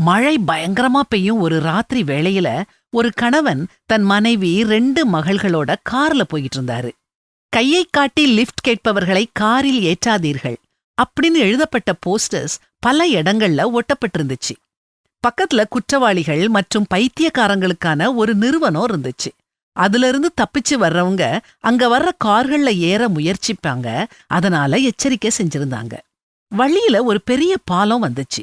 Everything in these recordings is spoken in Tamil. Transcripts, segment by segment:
மழை பயங்கரமா பெய்யும் ஒரு ராத்திரி வேளையில ஒரு கணவன் தன் மனைவி ரெண்டு மகள்களோட கார்ல போயிட்டு இருந்தாரு. கையை காட்டி லிஃப்ட் கேட்பவர்களை காரில் ஏற்றாதீர்கள் அப்படின்னு எழுதப்பட்ட போஸ்டர்ஸ் பல இடங்கள்ல ஒட்டப்பட்டிருந்துச்சு. பக்கத்துல குற்றவாளிகள் மற்றும் பைத்தியக்காரங்களுக்கான ஒரு நிறுவனம் இருந்துச்சு. அதுல இருந்து தப்பிச்சு வர்றவங்க அங்க வர்ற கார்கள்ல ஏற முயற்சிப்பாங்க அதனால எச்சரிக்கை செஞ்சிருந்தாங்க. வழியில ஒரு பெரிய பாலம் வந்துச்சு.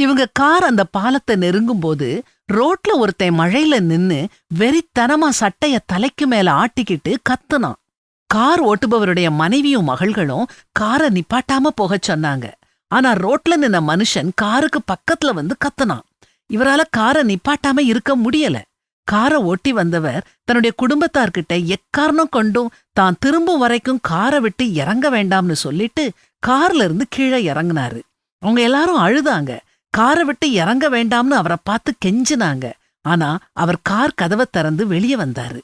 இவங்க கார் அந்த பாலத்தை நெருங்கும்போது ரோட்ல ஒருத்தன் மழையில நின்னு வெறித்தனமா சட்டைய தலைக்கு மேல ஆட்டிக்கிட்டு கத்துனான். கார் ஓட்டுபவருடைய மனைவியும் மகள்களும் காரை நிப்பாட்டாம போகச் சொன்னாங்க. ஆனா ரோட்ல நின்ன மனுஷன் காருக்கு பக்கத்துல வந்து கத்துனான். இவரால காரை நிப்பாட்டாம இருக்க முடியல. காரை ஓட்டி வந்தவர் தன்னுடைய குடும்பத்தார்கிட்ட எக்காரணம் கொண்டும் தான் திரும்பும் வரைக்கும் காரை விட்டு இறங்க வேண்டாம்னு சொல்லிட்டு கார்ல இருந்து கீழே இறங்குனாரு. அவங்க எல்லாரும் அழுதாங்க. காரை விட்டு இறங்க வேண்டாம்னு அவரை பார்த்து கெஞ்சினாங்க. ஆனா அவர் கார் கதவை திறந்து வெளியே வந்தாரு.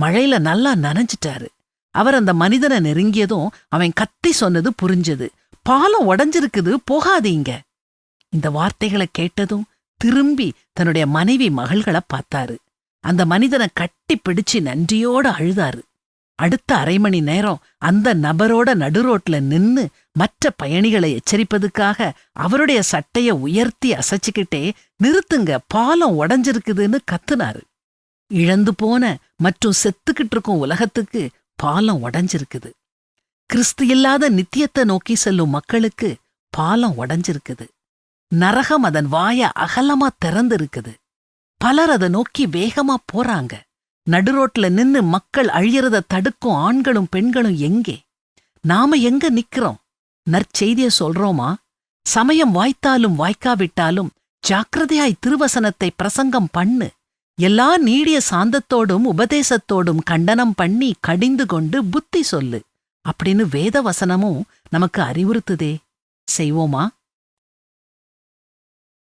மழையில நல்லா நனைஞ்சிட்டாரு. அவர் அந்த மனிதனை நெருங்கியதும் அவன் கத்தி சொன்னது புரிஞ்சது. பாலம் உடஞ்சிருக்குது போகாதீங்க. இந்த வார்த்தைகளை கேட்டதும் திரும்பி தன்னுடைய மனைவி மகள்களை பார்த்தாரு. அந்த மனிதனை கட்டி பிடிச்சு நன்றியோட அழுதாரு. அடுத்த அரை மணி நேரம் அந்த நபரோட நடுரோட்ல நின்னு மற்ற பயணிகளை எச்சரிப்பதுக்காக அவருடைய சட்டைய உயர்த்தி அசைச்சுக்கிட்டே நிறுத்துங்க பாலம் உடஞ்சிருக்குதுன்னு கத்துனாரு. இழந்து போன மற்றும் செத்துக்கிட்டு இருக்கும் உலகத்துக்கு பாலம் உடஞ்சிருக்குது. கிறிஸ்து இல்லாத நித்தியத்தை நோக்கி செல்லும் மக்களுக்கு பாலம் உடஞ்சிருக்குது. நரகம் அதன் வாய அகலமா திறந்திருக்குது. பலர் அதை நோக்கி வேகமா போறாங்க. நடுரோட்ல நின்னு மக்கள் அழியறத தடுக்கும் ஆண்களும் பெண்களும் எங்கே? நாம எங்க நிக்கிறோம்? நற்செய்திய சொல்றோமா? சமயம் வாய்த்தாலும் வாய்க்காவிட்டாலும் ஜாக்கிரதையாய் திருவசனத்தை பிரசங்கம் பண்ணு. எல்லா நீடிய சாந்தத்தோடும் உபதேசத்தோடும் கண்டனம் பண்ணி கடிந்து கொண்டு புத்தி சொல்லு. அப்படின்னு வேத வசனமும் நமக்கு அறிவுறுத்துதே. செய்வோமா?